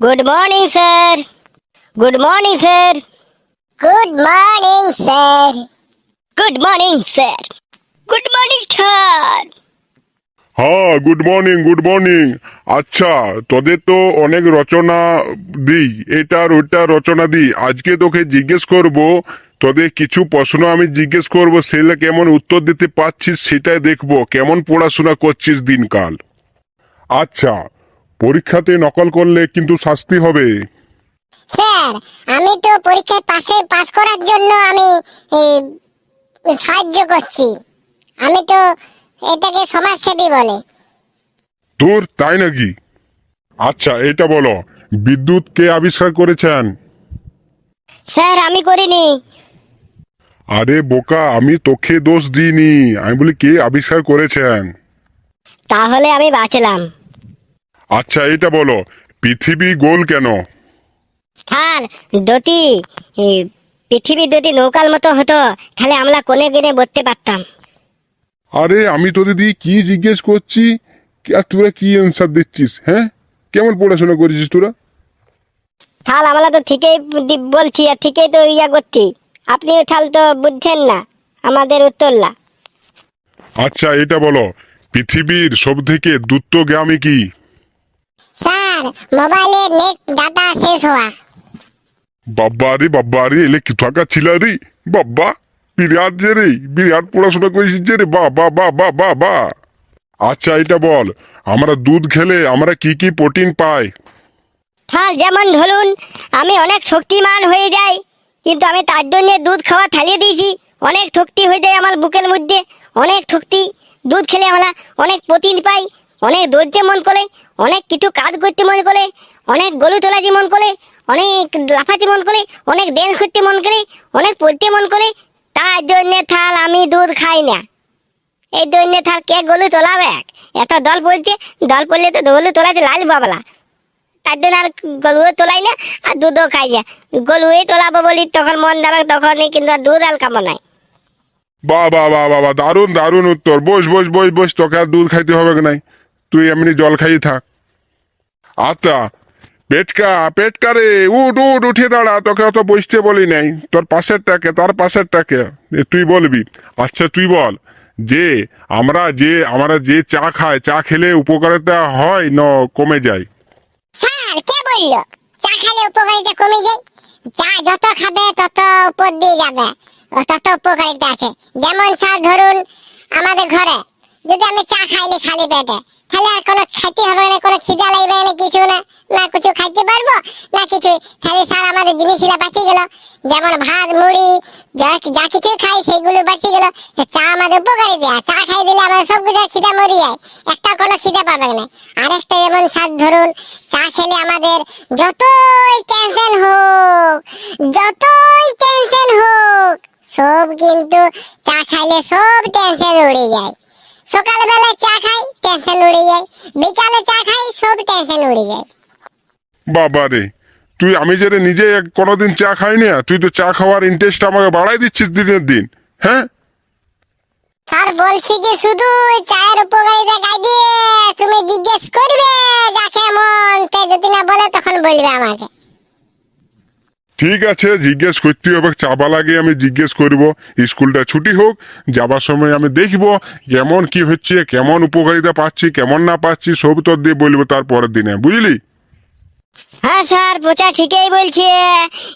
Good morning sir good morning sir good morning sir good morning sir good morning sir হ্যাঁ good morning good morning আচ্ছা তোদের তো অনেক রচনা দিই। এটার ওইটা রচনা দিই। আজকে তোকে জিজ্ঞেস করব তোদের কিছু প্রশ্ন আমি জিজ্ঞেস করব সেটা কেমন উত্তর দিতে পারছিস সেটাই দেখব। কেমন পড়াশোনা করছিস দিনকাল? আচ্ছা পরীক্ষাতে নকল করলে কিন্তু শাস্তি হবে। স্যার আমি তো পরীক্ষায় পাশে পাস করার জন্য আমি সাহায্য করছি। আমি তো এটাকে সমাজসেবী বলে। তোর তাই নাকি? আচ্ছা এটা বলো বিদ্যুৎ কে আবিষ্কার করেছেন? স্যার আমি করিনি। আরে বোকা আমি তোকে দোষ দিইনি। আমি বলি কে আবিষ্কার করেছেন? তাহলে আমি বাঁচলাম। আচ্ছা এটা বলো পৃথিবী গোল কেন? যদি এ, পৃথিবী যদি নৌকার মতো হতো তাহলে আমরা কোনে গিনে বলতে পারতাম? আরে আমি তো দিদি কি জিজ্ঞেস করছি কি- আর তোরা কি অ্যান্সার দিচ্ছিস হ্যাঁ? কেমন পড়াশোনা করেছিস তোরা? তাহলে আমরা তো ঠিকই বলছি আর ঠিকই তো ইয়া করছি। আপনি তাহলে তো বুঝছেন না আমাদের উত্তরলা আচ্ছা এটা বলো পৃথিবীর সব থেকে দ্রুতগামী কি? স্যার মোবাইলে নেট ডাটা শেষ হওয়া। বাব্বা রে বাব্বা রে এলে কি থাকা ছিল রে? বাব্বা বিরাট যে রে বিরাট পড়াশোনা করেছিস যে রে বা বা বা বা বা বা। আচ্ছা এটা বল আমরা দুধ খেলে আমরা কি কি প্রোটিন পাই? তাহলে যেমন ধরুন আমি অনেক শক্তিমান হয়ে যাই কিন্তু আমি তার জন্য দুধ খাওয়া ফেলিয়ে দিয়েছি। অনেক শক্তি হয়ে যায় আমার বুকের মধ্যে অনেক শক্তি। দুধ খেলে আমরা অনেক প্রোটিন পাই অনেক দৌড়তে মন করে, অনেক কিছু কাজ করতে মন করে, অনেক গরু তোলাতে মন করে, অনেক লাফাতে মন করে, অনেক ড্যান্স করতে মন করে, অনেক পড়তে মন করে। তার জন্যে থাল আমি দুধ খাই না। এই জন্যে থাল কে গরু তোলাবে? এত দল পড়ছে, দল পড়লে তো গরু তোলাতে লাল বাবলা। তার জন্য আর গরুও তোলাই না, আর দুধও খাই না। গরুই তোলাবো বলি, তখন মন যাবে, তখনই কিন্তু আর দুধ আর কামো নাই বা বা বা বাবা দারুণ দারুণ উত্তর। বস বস বস বস, তোকে আর দুধ খাইতে হবে নাই? তুই এমনি জল খাই থাক। আচ্ছা পেটকা পেটকা রে, উঠ উঠ, উঠে দাঁড়া, তোকে অত বসতে বলি নাই। তোর পাশেরটাকে, তার পাশেরটাকে তুই বলবি। আচ্ছা তুই বল, যে আমরা যে আমরা যে চা খাই, চা খেলে উপকারিতা হয় না কমে যায়? স্যার, কে বলল? চা খেলে উপকারিতা কমে যায়? চা যত খাবে, তত উপর দিয়ে যাবে। তত উপকারিতা আছে। যেমন স্যার, ধরুন, আমাদের ঘরে, যদি আমি চা খাইলি খালি পেটে তাহলে আর কোনো খাইতে হবে না, কোনো খিদা লাগবে না, কিছু না না কিছু খাইতে পারব, না কিছু। তাহলে স্যার, আমাদের জিনিসগুলো বাঁচিয়ে গেল। যেমন ভাত, মুড়ি, যা যা কিছু খাই সেগুলো বাঁচিয়ে গেল। চা আমাদের উপকারী দেয়া। চা খাই দিলে আমাদের সব কিছু খিদা মরি যায়। একটা কোনো খিদা পাবে না। আরেকটা যেমন স্যার, ধরুন, চা খেলে আমাদের যতই টেনশন হোক, যতই টেনশন হোক, সব কিন্তু চা খাইলে সব টেনশন উড়ে যায়। সকালবেলা চা খাই টেনশন উড়ে যায়। বিকালে চা খাই সব টেনশন উড়ে যায়। বাবা রে তুই আমি যে নিজে কোনোদিন চা খাই না তুই তো চা খাওয়ার ইন্টারেস্ট আমাকে বাড়াই দিচ্ছিস দিনের দিন হ্যাঁ? স্যার বলছি কি শুধু চায়ের উপকারিতা গাই দিয়ে তুমি জিজ্ঞেস করবে যাকে মন তে যদি না বলে তখন বলবে আমাকে ঠিক আছে, জিজ্ঞেস করতে হবে, চাবা লাগে আমি জিজ্ঞেস করব। স্কুলটা ছুটি হোক, যাবার সময় আমি দেখব কেমন কি হচ্ছে, কেমন উপকারিতা পাচ্ছি, কেমন না পাচ্ছি, সব তোর দিয়ে বলব তার পরের দিনে। বুঝলি? হ্যাঁ স্যার পোচা ঠিকই বলছে।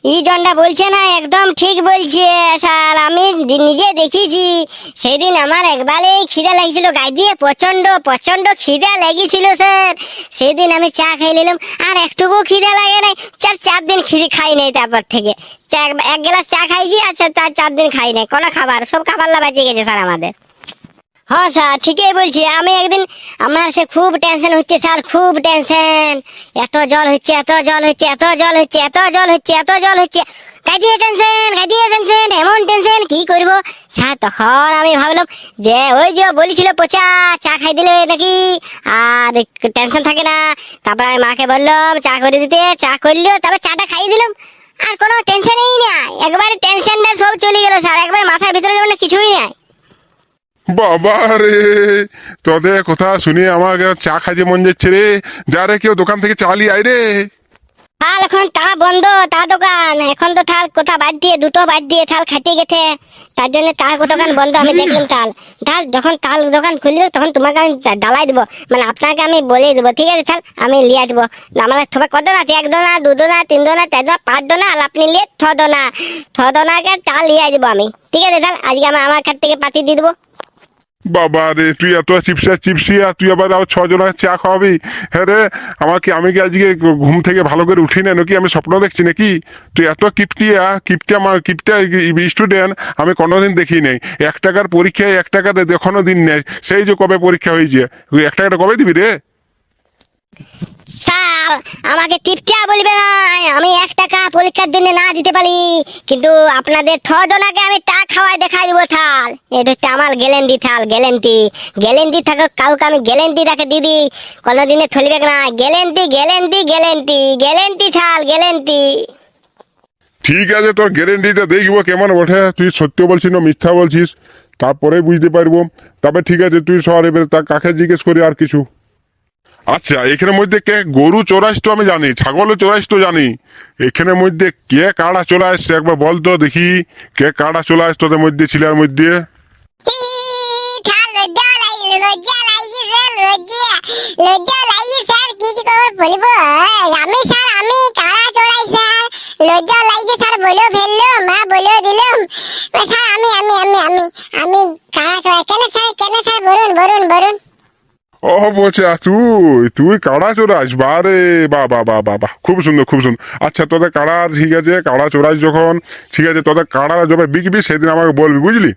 ই জনটা বলছে না, একদম ঠিক বলছে স্যার। আমি নিজে দেখিছি, সেদিন আমার একবারেই খিদা লাগছিল গাই দিয়ে প্রচণ্ড প্রচণ্ড খিদা লেগেছিল স্যার। সেদিন আমি চা খাই নিলাম, আর একটুকু খিদা লাগে নাই। চার চার দিন খিদে খাই নাই তারপর থেকে। এক- এক গ্লাস চা খাইছি আচ্ছা তার চার দিন খাই নাই। কোনো খাবার, সব খাবার বাঁচিয়ে গেছে স্যার আমাদের। হ্যাঁ স্যার, ঠিকই বলছি। আমি একদিন, আমার সে খুব টেনশন হচ্ছে স্যার, খুব টেনশন এত জল হচ্ছে, এত জল হচ্ছে, এত জল হচ্ছে, এত জল হচ্ছে, এত জল হচ্ছে। কাটিয়ে টেনশন কাটিয়ে টেনশন এমন টেনশন কি করব? স্যার, তখন আমি ভাবলাম যে, ওই যে বলেছিল পচা, চা খাই দিলে নাকি? আর টেনশন থাকে না। তারপর আমি মাকে বললাম, চা করে দিতে, চা করল তারপর চাটা খাইয়ে দিলাম। আর কোনো টেনশনই না একবারে টেনশনটা সব চলে গেল স্যার। একবারে মাথার ভিতরে যেমন কিছুই নাই। বাবা রে, তোদের কথা শুনে আমাকে চা খাইতে মন যাচ্ছে রে। যা কেউ দোকান থেকে চা লিয়ে আয় রে। থাল এখন তা বন্ধ, তা দোকান। এখন তো থাল কোথা বাদ দিয়ে, দুটো বাদ দিয়ে থাল খাটিয়ে গেছে। তার জন্য তার দোকান বন্ধ, আমি দেখলাম তাল। তাল, যখন তাল দোকান খুলবে, তখন তোমাকে আমি ডালাই দেবো। মানে আপনাকে আমি বলে দেবো, ঠিক আছে থাল, আমি লিয়ে আসব। আমার তোমার কত না এক দোনা দু দোনা তিন দোনা চার দোনা পাঁচ দোনা আর আপনি লিয়ে ছ দোনা ছ দোনাকে তাল লিয়ে আসব আমি। ঠিক আছে তাল আজকে আমি আমার খাট থেকে পাঠিয়ে দিয়ে দেবো। বাবা রে, তুই এত চিপসা চিপসি আর তুই আবার আবার ছজনের চা খাওয়াবি? হ্যাঁ রে, আমাকে, আমি কি আজকে ঘুম থেকে ভালো করে উঠি না নাকি? আমি স্বপ্ন দেখছি নাকি? তুই এত কিপটিয়া কিপটা আমার কিপটা স্টুডেন্ট, আমি কোনোদিন দেখি নাই। এক টাকার পরীক্ষায় এক টাকা দেখানো দিন নেই। সেই যে কবে পরীক্ষা হয়েছে তুই এক টাকাটা কবে দিবি রে? স্যার, আমাকে টিপটিয়া বলবে না। আমি এক টাকা পরীক্ষার জন্য না দিতে পারি। কিন্তু আপনাদের ছজনাকে আমি খাওয়াই দেখাই দিব থাল। এটা হচ্ছে আমার গ্যালেন্টি থাল গ্যালেন্টি গ্যালেন্টি থাকে কাউকে আমি গ্যালেন্টি রাখে দিদি। কোনোদিনে চলবে না। গ্যালেন্টি গ্যালেন্টি গ্যালেন্টি গ্যালেন্টি থাল গ্যালেন্টি ঠিক আছে, তোর গ্যারেন্টিটা দেখব কেমন ওঠে তুই সত্য বলছিস না মিথ্যা বলছিস তারপরে বুঝতে পারব। তবে ঠিক আছে, তুই সর এবারে, তা কাকে জিজ্ঞেস করি আর কিছু? আচ্ছা এখানের মধ্যে কে? গরু চড়াইস তো আমি জানি, ছাগলও চড়াইস তো জানি। এখানের মধ্যে কে কাড়া চলে আসছে একবার বল তো দেখি, কে কাড়া চলে আসছে তোদের মধ্যে, ছিলার মধ্যে? স্যার আমি স্যার স্যার মা স্যার আমি আমি আমি স্যার? স্যার বলুন বলুন। ও বোঝা তুই তুই কাড়া চড়াইস বারে বা বা বা বা বা। খুব সুন্দর খুব সুন্দর। আচ্ছা তোদের কাড়া ঠিক আছে কাড়া চড়াইস যখন ঠিক আছে তোদের কাড়া যবে বিকবি সেদিন আমাকে বলবি বুঝলি?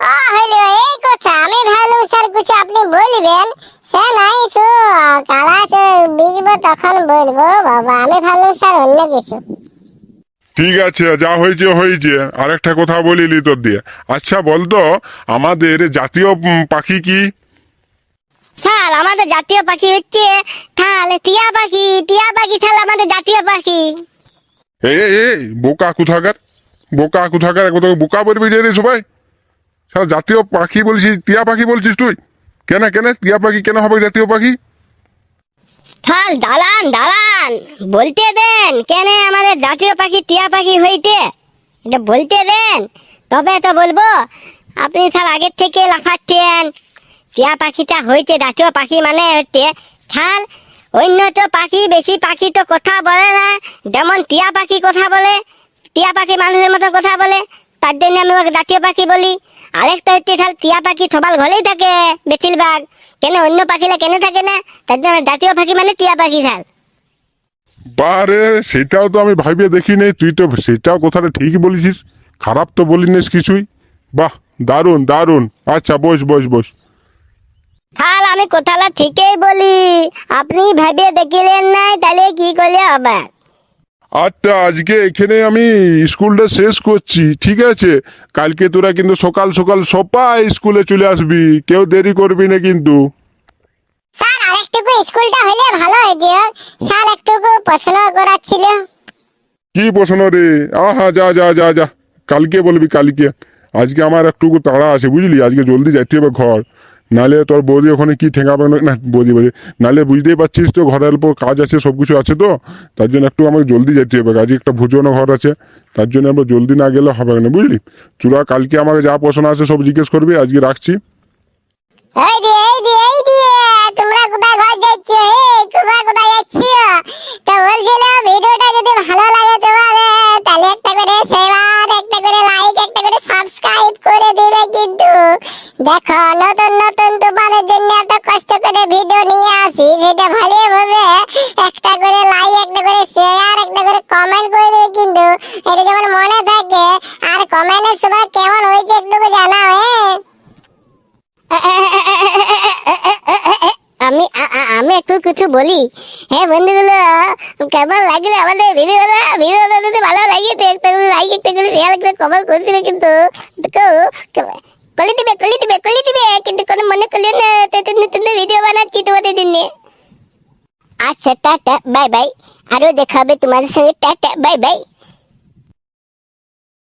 ও হইল এই কথা আমি ভাবলাম স্যার কিছু আপনি বলবেন? সে নাই শো কারা বিকবো তখন বলব বাবা। আমি ভাবলাম স্যার অন্য কিছু। ঠিক আছে যা হয়েছে হয়েছে। আরেকটা কথা বলিলি তোর দিয়ে। আচ্ছা বলতো আমাদের জাতীয় পাখি কি? থাল আমাদের জাতীয় পাখি হচ্ছে থাল। টিয়া পাখি টিয়া পাখি থাল আমাদের জাতীয় পাখি। এই এই, বোকা কোথাকার? বোকা কোথাকার? একবার তোকে বোকা বলবি যে সবাই। সারা জাতীয় পাখি বলছিস টিয়া পাখি বলছিস তুই? কেন কেন? টিয়া পাখি কেন হবে জাতীয় পাখি? থাল দালান দালান বলতে দেন কেন আমাদের জাতীয় পাখি টিয়া পাখি হইতে? এটা বলতে দেন। তবে তো বলব আপনি থাল আগের থেকে লাফাচ্ছেন টিয়া পাখিটা হইতে জাতীয় পাখি মানে হচ্ছে থাল অন্য তো পাখি বেশি পাখি তো কথা বলে না। যেমন টিয়া পাখি কথা বলে, টিয়া পাখি মানুষের মতো কথা বলে, তার জন্য আমি ওকে জাতীয় পাখি বলি। আরেকটা হচ্ছে থাল টিয়া পাখি সবার ঘরেই থাকে বেশিরভাগ। কেন অন্য পাখিরা কেন থাকে না? তার জন্য জাতীয় পাখি মানে টিয়া পাখি থাল বারে, সেটাও তো আমি ভাবিয়ে দেখি নেই তুই তো সেটাও কথাটা ঠিকই বলেছিস। খারাপ তো বলিনিস কিছুই। বাহ, দারুণ দারুণ। আচ্ছা বস বস বস। থাল আমি কোথাটা ঠিকই বলি। আপনি ভেবে দেখিলেন নাই তাহলে কি করলে হবে? আচ্ছা আজকে এখানে আমি স্কুলটা শেষ করছি ঠিক আছে? কালকে তোরা কিন্তু সকাল সকাল সবাই স্কুলে চলে আসবি কেউ দেরি করবি না কিন্তু। স্যার আরেকটুকু স্কুলটা হলে ভালো হইতো। স্যার একটুকু প্রশ্ন করার ছিল কি প্রশ্ন রে? আহা যা যা যা যা। কালকে বলবি কালকে। আজকে আমার একটুকু তাড়া আছে বুঝলি? আজকে জলদি যাইতে হবে ঘর। নালে তোর বৌদি ওখানে কি ঠেঙাবে? না, বৌদি বৌদি। নালে বুঝতেই পারছিস তো, ঘরের উপর কাজ আছে, সব কিছু আছে তো? তার জন্য একটু আমাকে জলদি যেতে হবে। আজকে একটা ভোজনও ঘর আছে। তার জন্য আমরা জলদি না গেলে হবে না, বুঝলি? চূড়া কালকে আমাকে যা পছন্দ আছে সব জিজ্ঞেস করবি, আজকে রাখছি। তোমরা তোমরা ভিডিওটা যদি ভালো লাগে তোমাদের করে সাবস্ক্রাইব করে দিবে কিন্তু। দেখো, নতুন নতুন তোমাদের জন্য এত কষ্ট করে ভিডিও নিয়ে আসি সেটা ভালোভাবে একটা করে লাইক একটা করে শেয়ার একটা করে কমেন্ট করে দেবে কিন্তু। এটা যেমন মনে থাকে, আর কমেন্টের সময় কেমন হয়েছে একটু জানাও হ্যাঁ? আমি আমি একটু কিছু বলি। হ্যাঁ বন্ধুগুলো, কেমন লাগল আমাদের ভিডিওটা? ভিডিওটা যদি ভালো লাগে, তো একটা লাইক একটা করে শেয়ার একটা কমেন্ট করে দিবে কিন্তু। কলি দিবে কলি দিবে কলি দিবে, কিন্তু কোনো মনে করলে না নতুন ভিডিও বানাচ্ছি তোমাদের জন্য। আচ্ছা টাটা বাই বাই আরও দেখা হবে তোমাদের সঙ্গে। Tata bye bye